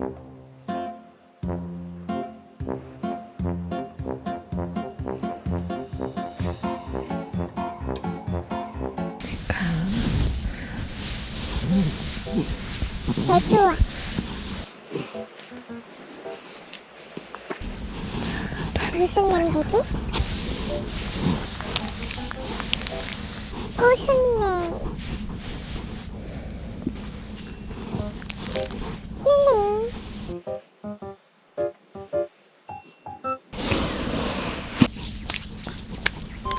개 좋아. 무슨 냄새지? 꽃은네. 힐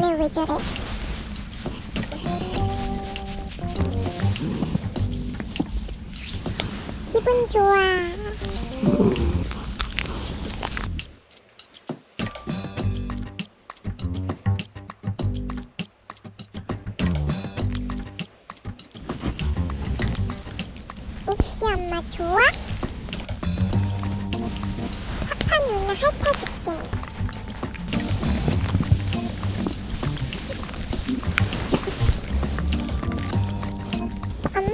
왜 저래? 기분 좋아. 혹시 엄마 좋아? 파파 누나 핥아줄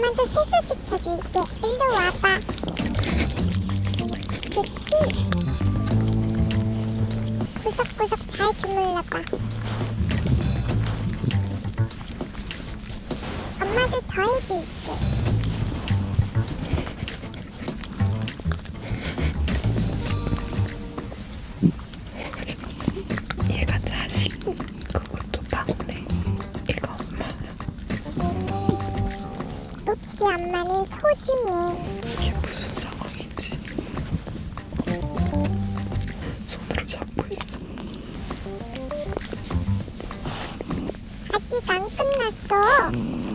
엄마도 세수시켜줄게. 일로 와봐. 그치? 구석구석 잘 주물러봐. 혹시 엄마는 소중해. 이게 무슨 상황인지 손으로 잡고 있어 아직 안 끝났어.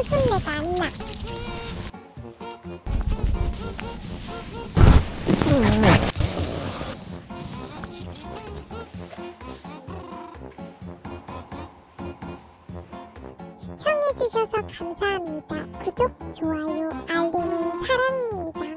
넌 꽃순내가 안 나. 시청해주셔서 감사합니다. 구독, 좋아요, 알림